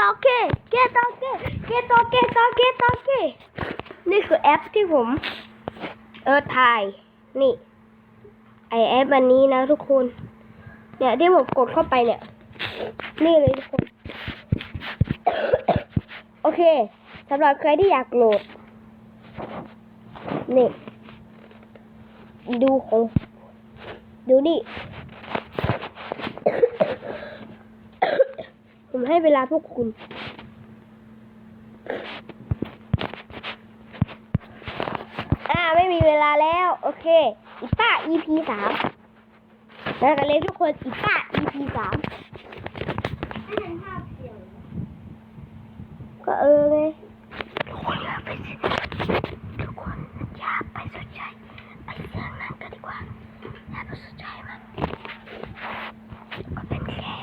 ต่อเคเกต่อเคเกต่อเคต่อเคต่อเคนี่คือแอปที่ผม เออถ่าย นี่ ไอแอปอันนี้นะทุกคน เนี่ยที่ผมกดเข้าไปเนี่ย นี่เลยทุกคน โอเคสำหรับใครที่อยากโหลด นี่ ดูของ ดูนี่ ผม ให้เวลาพวกคุณ อ่าไม่มีเวลาแล้ว โอเคอีป้า EP สามแล้วกันเลยทุกคนอีป้า EP สามก็เออไงทุกคนอย่าไปทุกคนอย่าไปสนใจไอ้เรื่องนั้นกันดีกว่า อย่าไปสนใจมันก็เป็นแค่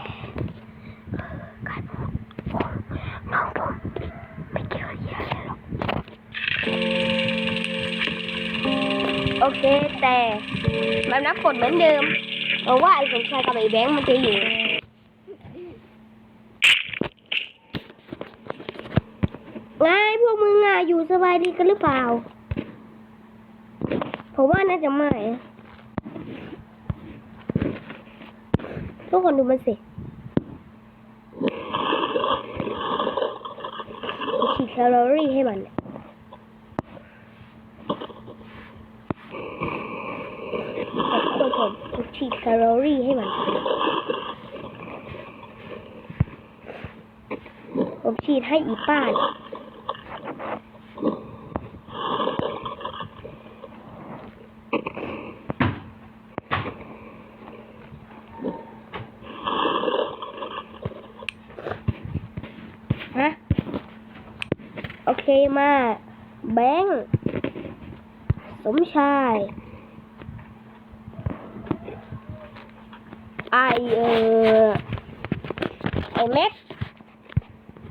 เออการพูดผมน้องผมไม่เกี่ยวเหี้ยอะไรหรอก โอเค แต่มันนับกฎเหมือนเดิมเพราะว่าไอ้สมชายกับไอ้แบงค์มันจะอยู่ไงพวกมึงอะอยู่สบายดีกันหรือเปล่าผมว่าน่าจะไม่ทุกคนดูมันสิฉีดแคลอรี่ให้มันเนี่ยแต่ทุกคนผม ฉีดแคลอรี่ให้มัน ผมฉีดให้อีป้าฮะ โอเคมา แบงค์สมชาย ไอเออไอแม็ก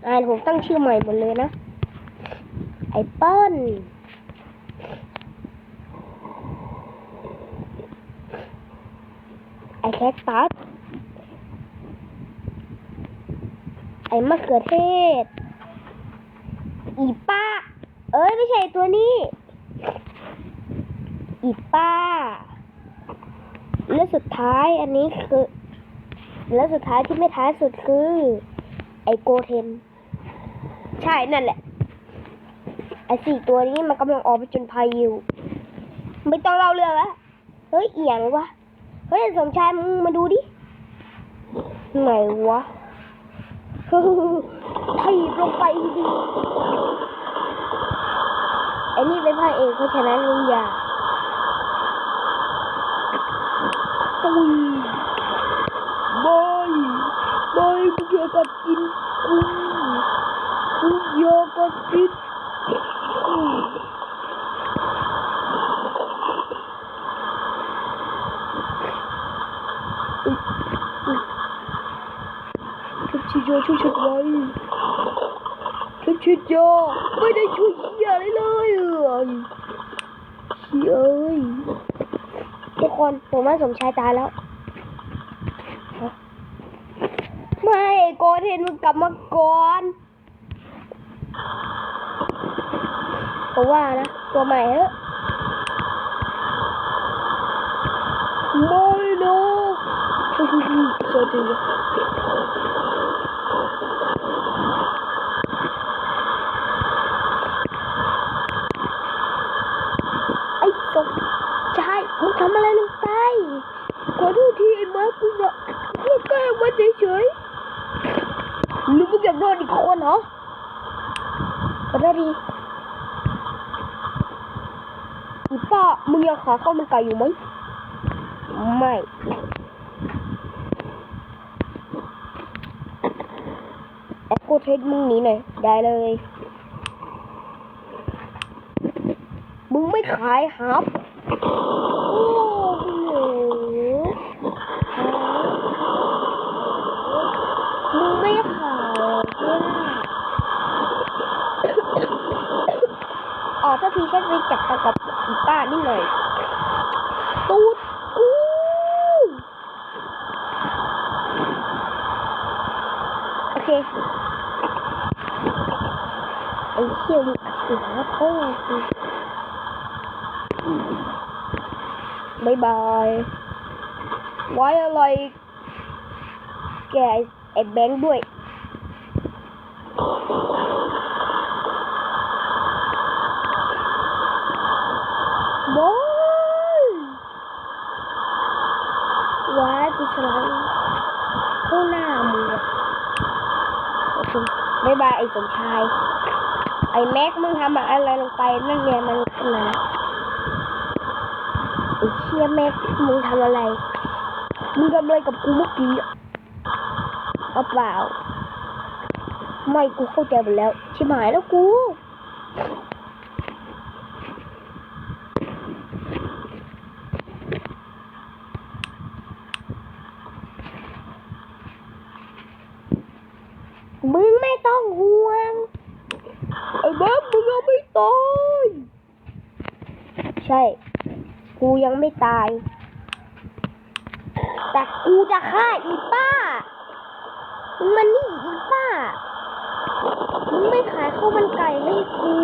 อ่านผมตั้งชื่อใหม่หมดเลยนะ ไอเปิ้ลไอแคคตัสไอมะเขือเทศ อีป้า เอ้ย ไม่ใช่ตัวนี้ อีป้า และสุดท้ายอันนี้คือ และสุดท้ายที่ไม่ท้ายสุดคือ ไอโกเทน ใช่นั่นแหละ ไอสี่ตัวนี้มันกำลังออกไปจนภัยอยู่ไม่ต้องเล่าเรื่องล้วเฮ้ยเอียงวะเฮ้ยสมชายมึงมาดูดิไหนวะถีบลงไปดิไอ้นี่เป็นพระเอกเพราะฉะนั้นมึงอย่า ตุยบอยบอยกูอยากัดกินกูกูอยากัดกินกูฉันฉีดยาช่วยฉันไว้ฉันฉีดยาไม่ได้ช่วยเหี้ยอะไรเลยเอ้ยเฮ้ยทุก คนผมว่าสมชายตายแล้ว ไม่โกเทนมึงกลับมาก่อนเพราะว่านะ ตัวใหม่เฮ้ยไม่นะสวัสดีอ้สมชายมึงทำอะไรลงไป ขอโทษทีไอ้มาร์คกูจะกูแกล้งมันเฉยๆหรือมึงอยากโดนอีกคนเหรอ ขอโทษทีอีป้ามึงยังขาเข้าวมันไก่อยู่ไหมไม่แอปโกเทสมึงหนีหน่อยได้เลย มึงไม่ขายครับ โอ้โหมึงไม่ขายเนี่ยอ๋อถ้าทีฉันไปจับตากับอีป้านี่หน่อย ตูดกู โอเคไอ้เขี้ยวมึงอัดเสียงแล้วพ่อกูบายบายไว้อะไรแกไอ้ไอ้แบงค์ด้วยบอยว้ายกูสไลด์เข้าหน้ามึงอะโอเคบายบายไอ้สมชาย ไอ้แม็กมึงทำอะไรลงไปนั่นไงมันขนมาดไอ้เชี่ยแม็กมึงทำอะไร มึงทำอะไรกับกูเมื่อกี้เอาเปล่า ไม่กูเข้าใจหมดแล้ว ชิบหายแล้วกู มึงไม่ต้องห่วง ไอ้บ้ามึงยังไม่ ตายใช่ กูยังไม่ตาย แต่กูจะฆ่าอีป้ามึงมานี่อีป้า มึงไม่ขายข้าวมันไก่ให้กู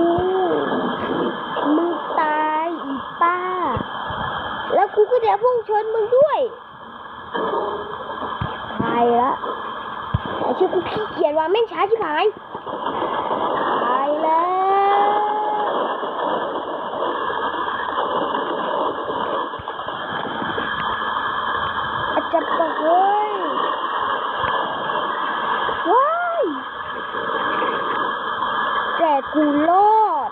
มึงตายอีป้า แล้วกูก็จะพุ่งชนมึงด้วยตายละไอ้เชื่อกูขี้เกียจว่าแม่งช้าชิบหาย ตายแล้วอาจจะปะเฮ้ย ว้ายแต่ กูรอด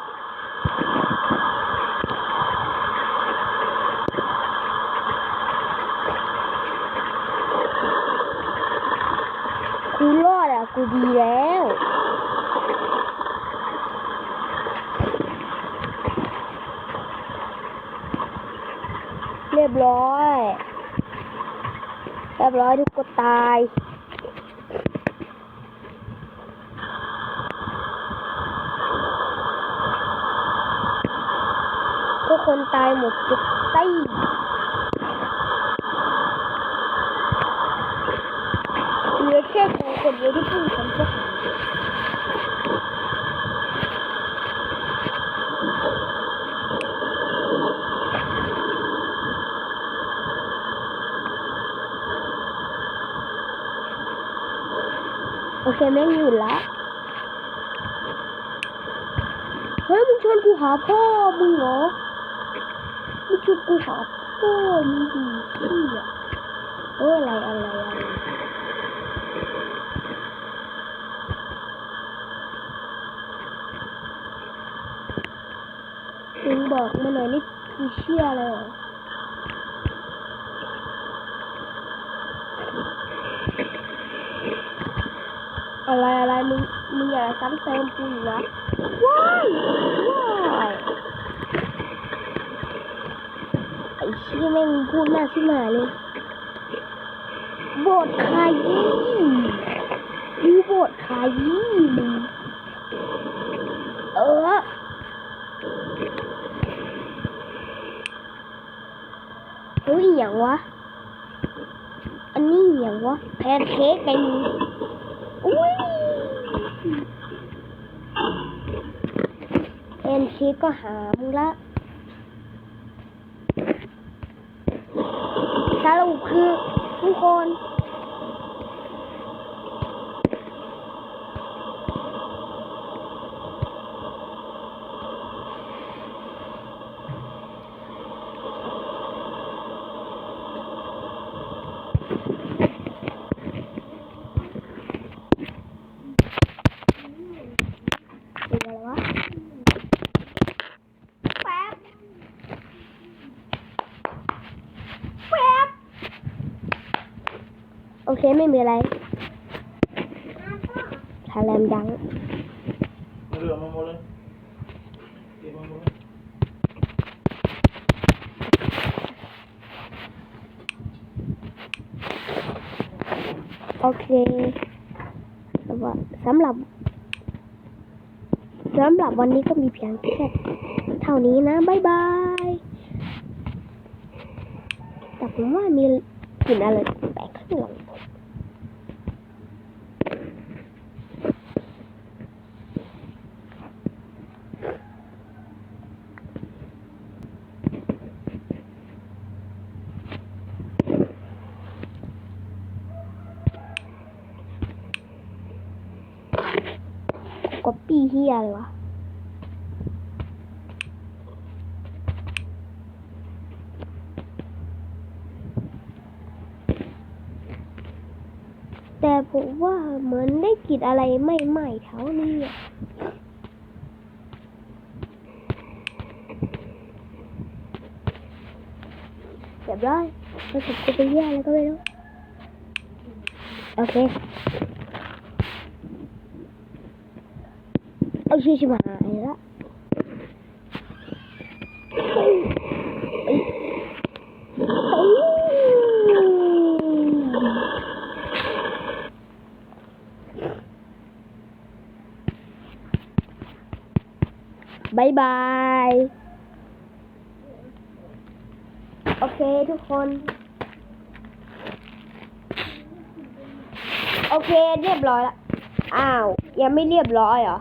กูรอดอะกูดีแล้วเรียบร้อย เรียบร้อยทุกคนตาย ทุก คนตายหมดทุกตี้เหลือแค่กูคนเดียวที่พูดฉันจะหายโอเคแม่งหยุดละเฮ้ยมึงชวนกูหาพ่อมึงเหรอ มึงชวนกูหาพ่อมึงดีที่อะเอออะไรอะไรอะไรมึงบอกมาหน่อยนี่คือเชื่อเลยเหรออะไรอะไรมึงมึงอย่าซ้ำเติมกูอีกนะว้ายว้าย ชี้แม่งพูดมากขึ้นมาเลยบทขายยี่ดูบทขายเออเฮ้ยอหย่างวะ อันนี้อหย่างวะ แพนเค้กไงอุ้ยแพนเค้กก็หามึงละสรุป คือทุกคนอะไรวะแป๊บแป๊บโอ เคไม่มีอะไรทาแรมดังเรือมาหมดเลยเก็บมาหมดเลยโอเคแต่ว่าสำหรับสำหรับวันนี้ก็มีเพียงแค่เท่านี้นะ บ๊ายบาย แต่ผมว่ามีกลิ่นอะไรแปลกๆข้างหลัง ผมก๊อปปี้เฮียเลยวะแต่ผมว่าเหมือนได้กลิ่นอะไรไม่ไหม้เท่านี้อะเรียบร้อยผสมกูไปเยี่ยอะไรก็ไม่รู้โอเค เอาชื่อชิบหายละเอ้ยเอ้ยเอ้ยบายบาย โอเคทุกคน โอเคเรียบร้อยละ อ้าว ยังไม่เรียบร้อยเหรอ